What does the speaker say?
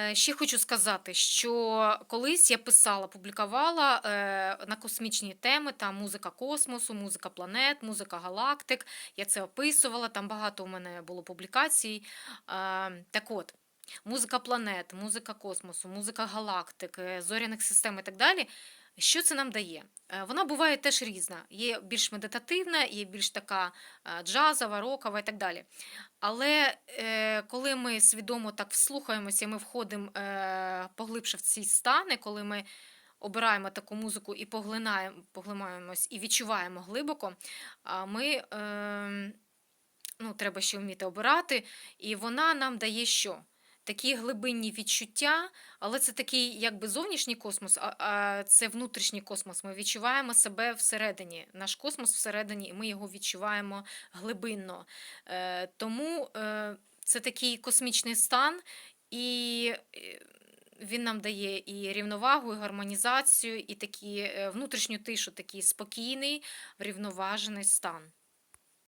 Е, Ще хочу сказати, що колись я писала, публікувала е, на космічні теми там музика космосу, музика планет, музика галактик. Я це описувала. Там багато у мене було публікацій. Е, Так от, музика планет, музика космосу, музика галактик, зоряних систем і так далі. Що це нам дає? Е, Вона буває теж різна. Є більш медитативна, є більш така е, джазова, рокова і так далі. Але е, коли ми свідомо так вслухаємося, ми входимо поглибше в ці стани, коли ми обираємо таку музику і поглинаємо, поглинаємось і відчуваємо глибоко, ми, е, ну, треба ще вміти обирати, і вона нам дає що? Такі глибинні відчуття, але це такий якби зовнішній космос, а, а це внутрішній космос. Ми відчуваємо себе всередині, наш космос всередині, і ми його відчуваємо глибинно. Е, тому е, це такий космічний стан, і е, він нам дає і рівновагу, і гармонізацію, і такі, е, внутрішню тишу, такий спокійний, врівноважений стан.